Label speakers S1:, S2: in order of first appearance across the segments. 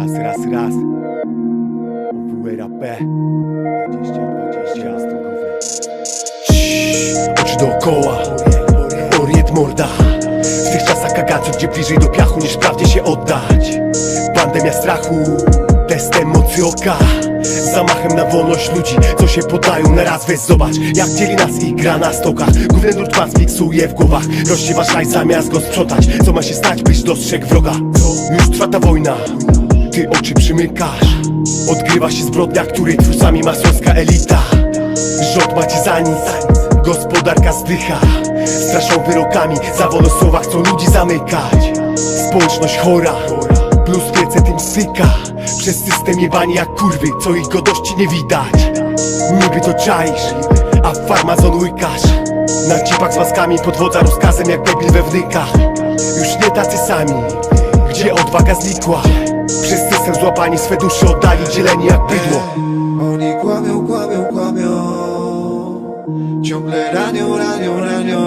S1: Raz, raz, raz. OWRAP 2020 Oczy dookoła. Orient morda. W tych czasach kagacu, gdzie bliżej do piachu niż prawdzie się oddać. Pandemia strachu Test mocy oka. Zamachem na wolność ludzi, co się podają na raz. Weź zobacz, jak dzieli nas i gra na stokach. Główny nurt was fiksuje w głowach. Rozsiewa szaj zamiast go sprzątać. Co ma się stać, byś dostrzegł wroga? Już trwa ta wojna Ty oczy przymykasz. Odgrywa się zbrodnia, której twórcami masonska elita. Rząd macie za nic. Gospodarka zdycha. Straszą wyrokami. Za wolność słowa chcą ludzi zamykać. Społeczność chora. Plus 500 im syka Przez system jebani jak kurwy Co ich godości nie widać. Niby to czaisz A farmazon łykasz Na cipach z maskami Podwodza rozkazem jak debil we wnykach. Już nie tacy sami Gdzie odwaga znikła Przez system złapani swe dusze oddali Dzieleni jak bydło.
S2: Oni kłamią, kłamią, kłamią. Ciągle ranią, ranią, ranią.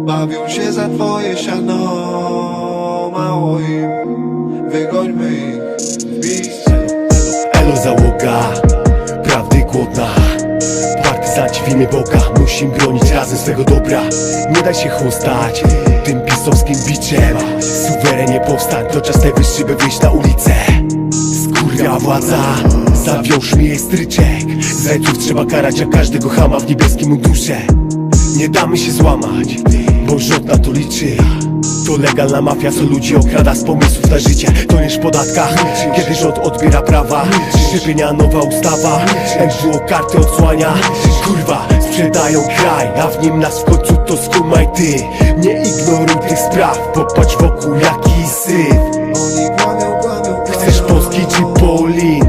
S2: Bawią się za twoje siano. Mało im. Wygońmy ich w miejsce
S1: Elo załoga, prawdy głodna. Partyzanci w imię Boga. Musimy bronić razem swego dobra. Nie daj się chłostać tym pisowskim biczem Suwerenie powstań, to czas najwyższy by wyjść na ulicę. Skurwia władza, zawiąż mi jej stryczek. Zajców trzeba karać, jak każdego chama w niebieskim mundurze Nie damy się złamać, bo rząd na to liczy to legalna mafia, co ludzi okrada z pomysłów na życie. To niż w podatkach, kiedy rząd odbiera prawa. Szczepienia, nowa ustawa NGO karty odsłania. Kurwa, sprzedają kraj A w nim nas w końcu to skumaj ty. Nie ignoruj tych spraw Popatrz wokół jaki syf. Chcesz Polski czy Polin?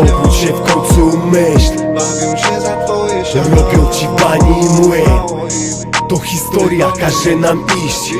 S1: Obudź się w końcu myśl. Robią ci bani i młyn To historia każe nam
S2: iść